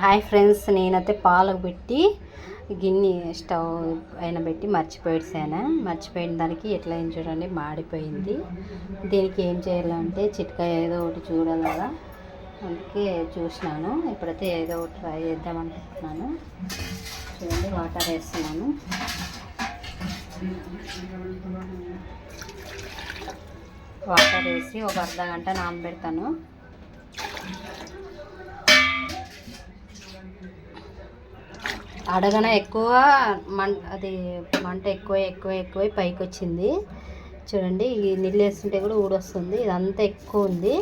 Hi friends నేనైతే పాలకు పెట్టి గిన్నె స్టవ్ అయిన పెట్టి మర్చిపోయాను మర్చిపోయిన దానికి ఎట్లా ఏం చూడండి మాడిపోయింది. దీనికి ఏం చేయాలంటే చిట్కా ఏదో ఒకటి చూడాలి కదా. అందుకే చూసినాను. ఇప్పుడైతే ఏదో ఒకటి ట్రై చేద్దాం అనుకుంటున్నాను. చూడండి వాటర్ వేస్తున్నాను. వాటర్ వేసి ఒక అర్ధ గంట నానబెడతాను. అడగన ఎక్కువ మం అది మంట ఎక్కువ ఎక్కువ ఎక్కువ పైకి వచ్చింది చూడండి ఈ నీళ్ళు వేస్తుంటే కూడా ఊడొస్తుంది. ఇదంతా ఎక్కువ ఉంది.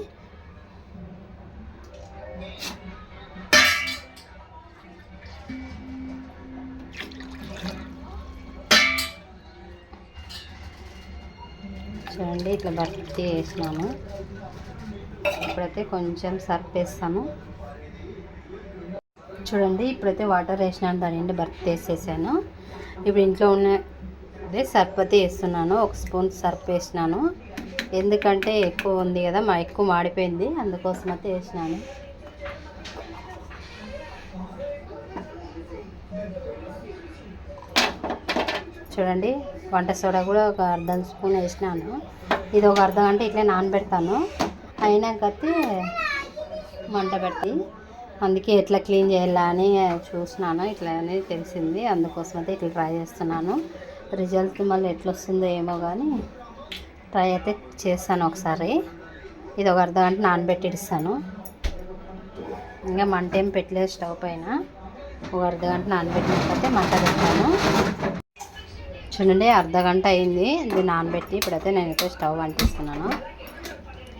చూడండి ఇట్లా భర్తీ వేసినాము. ఇప్పుడైతే కొంచెం సర్ఫ్ వేస్తాను చూడండి ఇప్పుడైతే వాటర్ వేసినాను దాని నుండి బర్త్ వేసేసాను ఇప్పుడు ఇంట్లో ఉన్న అదే సర్పతి వేస్తున్నాను ఒక స్పూన్ సర్ఫ్ వేసినాను. ఎందుకంటే ఎక్కువ ఉంది కదా మా ఎక్కువ మాడిపోయింది అందుకోసం అయితే వేసినాను. చూడండి వంట సోడా కూడా ఒక అర్ధం స్పూన్ వేసినాను. ఇది ఒక అర్ధ గంట ఇట్లా నానబెడతాను. అయినాకైతే మంట పెట్టి అందుకే ఎట్లా క్లీన్ చేయాలా అని చూసినాను ఇట్లా అనేది తెలిసింది. అందుకోసం అయితే ఇట్లా ట్రై చేస్తున్నాను. రిజల్ట్ మళ్ళీ ఎట్లా వస్తుందో ఏమో కానీ ట్రై అయితే చేస్తాను ఒకసారి. ఇది ఒక అర్ధ గంట నానబెట్టి ఇస్తాను ఇంకా మంట ఏం పెట్టలేదు స్టవ్ పైన. ఒక అర్ధ గంట నానబెట్టినట్లయితే మంట పెట్టాను. చూడండి అర్ధ గంట అయింది. ఇది నానబెట్టి ఇప్పుడైతే నేనైతే స్టవ్ అంటిస్తున్నాను.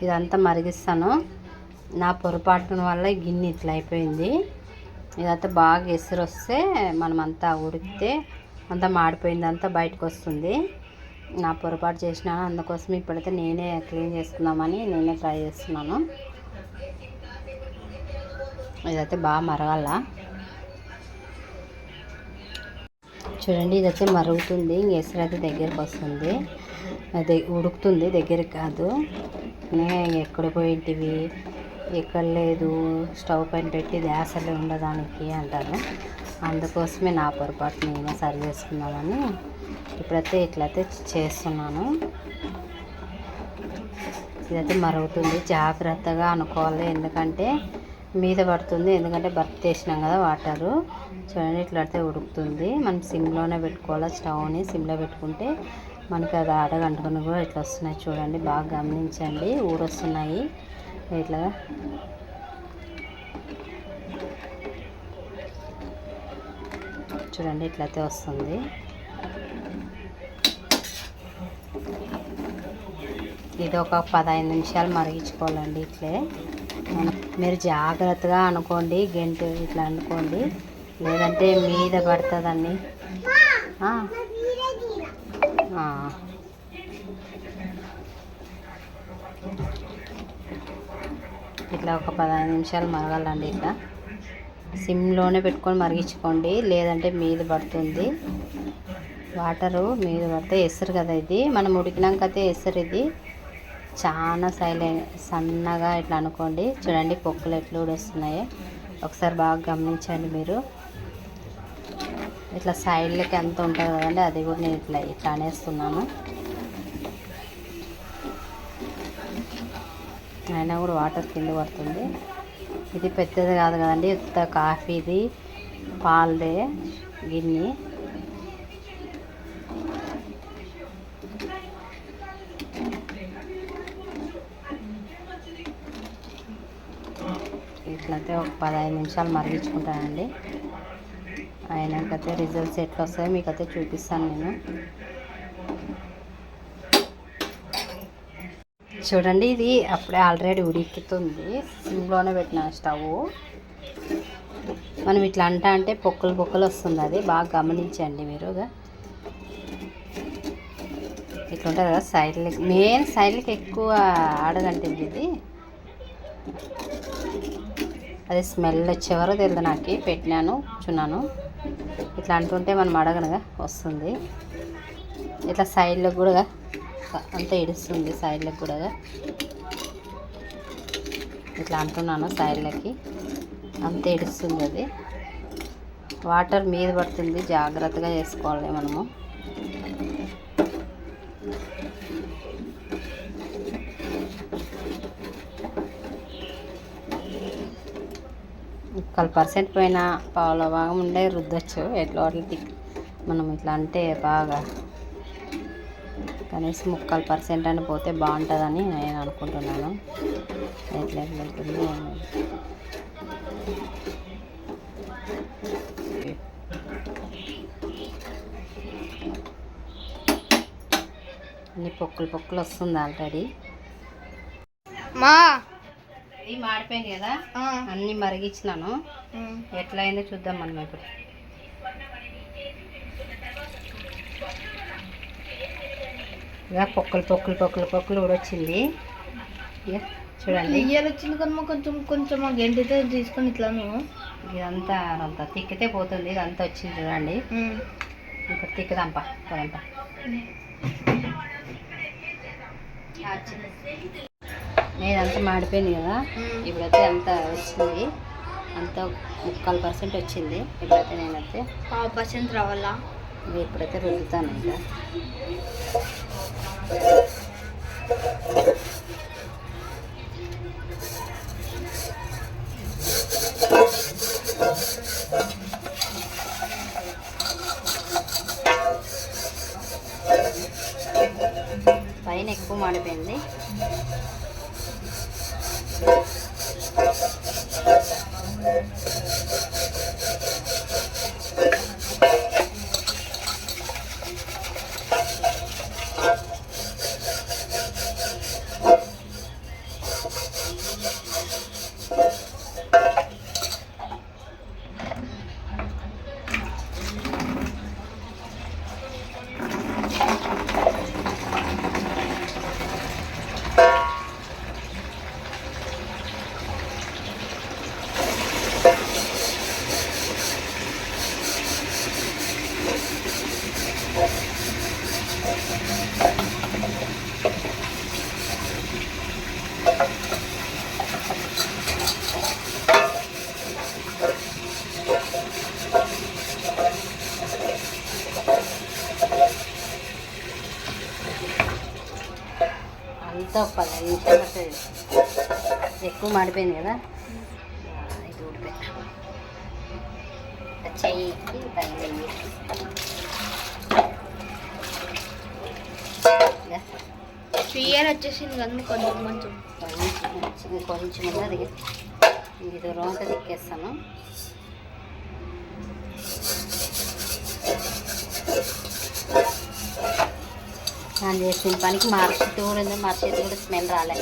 ఇదంతా మరిగిస్తాను. నా పొరపాటున వల్ల గిన్నె ఇట్లా అయిపోయింది. ఇదంతా బాగా ఎసురు వస్తే మనమంతా ఉడికితే అంతా మాడిపోయింది అంతా బయటకు వస్తుంది. నా పొరపాటు చేసినాను అందుకోసం ఇప్పుడైతే నేనే క్లీన్ చేసుకుందామని నేనే ట్రై చేస్తున్నాను. ఇదైతే బాగా మరగాల. చూడండి ఇదైతే మరుగుతుంది ఎసురు అయితే దగ్గరికి వస్తుంది. అది ఉడుకుతుంది దగ్గరికి కాదు. ఎక్కడ పోయింటివి ఎక్కడ లేదు. స్టవ్ పైన పెట్టి దాసలే ఉండడానికి అంటారు. అందుకోసమే నా పొరపాటు నేను సరి చేసుకున్నామని ఇప్పుడైతే ఇట్లయితే చేస్తున్నాను. ఇదైతే మరుగుతుంది. జాగ్రత్తగా అనుకోవాలి. ఎందుకంటే మీద పడుతుంది. ఎందుకంటే బర్త్ చేసినాం కదా వాటరు. చూడండి ఇట్లయితే ఉడుకుతుంది. మనం సిమ్లోనే పెట్టుకోవాలి? స్టవ్ని సిమ్లో పెట్టుకుంటే మనకి అది అడగంటుకుని కూడా ఇట్లా వస్తున్నాయి. చూడండి బాగా గమనించండి. ఊరొస్తున్నాయి. ఇట్లా చూడండి ఇట్లయితే వస్తుంది. ఇది ఒక పదహైదు నిమిషాలు మరిగించుకోవాలండి ఇట్లే. మీరు జాగ్రత్తగా అనుకోండి గెంటు ఇట్లా అనుకోండి. లేదంటే మీద పడుతుందండి. ఇట్లా ఒక పదహైదు నిమిషాలు మరగాలండి ఇట్లా. సిమ్లోనే పెట్టుకొని మరిగించుకోండి. లేదంటే మీద పడుతుంది. వాటరు మీద పడితే ఎసరు కదా ఇది. మనం ఉడికినాక అయితే ఎసరు ఇది. చాలా సైలెంట్ సన్నగా ఇట్లా అనుకోండి. చూడండి పొక్కులు ఎట్లా వస్తున్నాయి ఒకసారి బాగా గమనించండి మీరు. ఇట్లా సైడ్లకి ఎంత ఉంటుంది కదండి. అది కూడా నేను ఇట్లా ఇట్లా అనేస్తున్నాను. అయినా కూడా వాటర్ కింద పడుతుంది. ఇది పెద్దది కాదు కదండి ఇంత కాఫీది పాలదే గిన్నె. ఇట్లయితే ఒక పదహైదు నిమిషాలు మరిగించుకుంటానండి. అయినాకైతే రిజల్ట్స్ ఎట్లా వస్తాయో మీకైతే చూపిస్తాను నేను. చూడండి ఇది అప్పుడే ఆల్రెడీ ఉడికితుంది. సిమ్లోనే పెట్టిన స్టవ్. మనం ఇట్లా అంటా అంటే పొక్కలు పొక్కలు వస్తుంది అది. బాగా గమనించండి మీరు ఇట్లా ఉంటుంది కదా సైడ్లకి. మెయిన్ సైడ్లకి ఎక్కువ ఆడదంటుంది ఇది. అది స్మెల్ వచ్చేవరకు తెలియదు నాకు. పెట్టినాను చున్నాను ఇట్లా అంటుంటే మనం అడగనగా వస్తుంది. ఇట్లా సైడ్లో కూడా అంతా ఇడుస్తుంది సైడ్లకు కూడా. ఇట్లా అంటున్నాను సైడ్లకి. అంత ఇడుస్తుంది అది. వాటర్ మీద పడుతుంది. జాగ్రత్తగా చేసుకోవాలి మనము. ముక్కలు పర్సెంట్ పోయినా పావుల భాగం ఉండే రుద్దొచ్చు. ఎట్లా వాటి మనం ఇట్లా అంటే బాగా కనీసం ముక్కలు పర్సెంట్ అని పోతే బాగుంటుందని నేను అనుకుంటున్నాను. ఎట్లా వెళ్తుంది. అన్ని పొక్కులు పొక్కులు వస్తుంది ఆల్రెడీ. మా! ఇది మాడిపోయింది కదా? అన్నీ మరిగించినాను. ఉమ్. ఎట్లా అయిందో చూద్దాం మనం ఇప్పుడు. ఇక పొక్కులు పొక్కులు పొక్కులు పొక్కులు కూడా వచ్చింది. ఇక చూడండి. ఇయ్యాల వచ్చింది కనుమ కొంచెం కొంచెం గంటితో తీసుకొని ఇట్లాను ఇదంతా అంత తిక్కితే పోతుంది. ఇదంతా వచ్చింది చూడండి. ఇంకా తిక్కుదాంప పోదంపా. ఇదంతా మాడిపోయింది కదా. ఇప్పుడైతే అంత వచ్చింది. అంత ముక్కలు పర్సెంట్ వచ్చింది. ఇప్పుడైతే నేనైతే పావు పర్సెంట్ రావాలా? ఇవి ఇప్పుడైతే రుద్దుతాను ఇంకా పైన ఎక్కువ మాడిపోయింది అంతా ఒక పది నిమిషాలు పడుతుంది ఎక్కువ మాడిపోయింది కదా. ఇది చెయ్యికి తగిలి వచ్చేసింది కనుమ కొంచెం కొంచెం. కొంచెం కొంచెం ఉన్నది ఇది రోంత తిక్కేస్తాను. నేను చేసిన పనికి మార్కెట్ కూడా ఉంది కూడా స్మెల్ రాలే.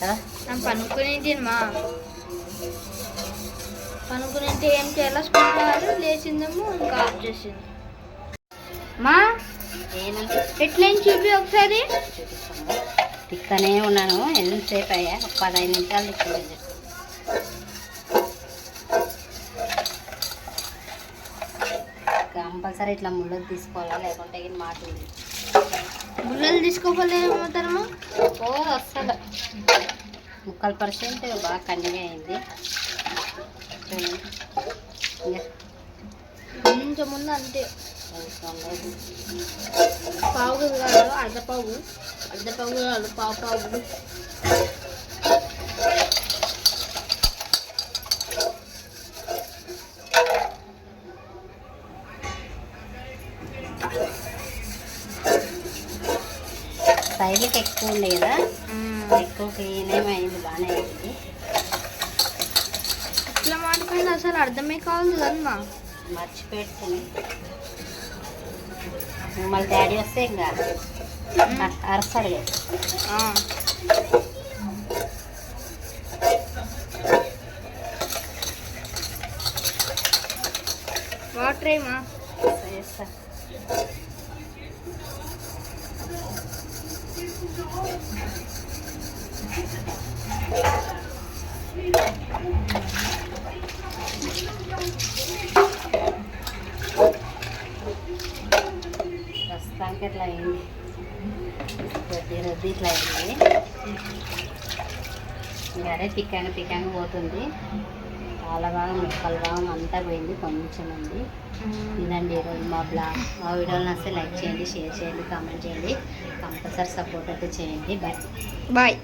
కదా పనుకునేది మా? పనుకునేది ఏం చేయాలో? స్కూల్ వాళ్ళు లేచిందేమో ఇంకా ఆఫ్ చేసింది. మా ఎట్లయిన చూపి ఒకసారి? తిక్కనే ఉన్నాను ఎంతసేపు అయ్యా? ఒక పదహైదు నిమిషాలు తిక్కలేదు కంపల్సరీ ఇట్లా ముళ్ళకు తీసుకోవాలా? లేకుంటే ఇది మాటుంది గుల్లలు తీసుకోపోలేమవుతారమ్మా ఓ అస్సలు ముక్కలు పర్సెంట్ బాగా కండిగా అయింది కొంచెం ముందు అంతే. పావు కాదు అర్ధ పావు అర్ధ పావు కాదు పావు పావు సైడ్కి ఎక్కువ ఉంది కదా? ఎక్కువ క్లీన్ ఏమైంది బాగానే అయింది. ఇట్లా మాడిపోయింది అసలు అర్థమే కావాలి కదమ్మా మర్చిపెట్టుకుని మళ్ళీ డాడీ వస్తే ఇంకా అ- అరస్తాడు కదా. వాటర్ ఏమా? చేస్తా. ప్రస్తుతానికి ఇట్లా అయింది. కొద్ది రద్దీ ఇట్లా అయింది. ఇంకా అదే తిక్కంగా తిక్కంగా పోతుంది. చాలా బాగా ముక్కలు భాగం అంతా పోయింది కొంచెం ఉంది ఇదండి ఈరోజు మా బ్లాగ్ మా వీడియోని నచ్చితే లైక్ చేయండి షేర్ చేయండి కామెంట్ చేయండి. కంపల్సరీ సపోర్ట్ అయితే చేయండి. Bye bye.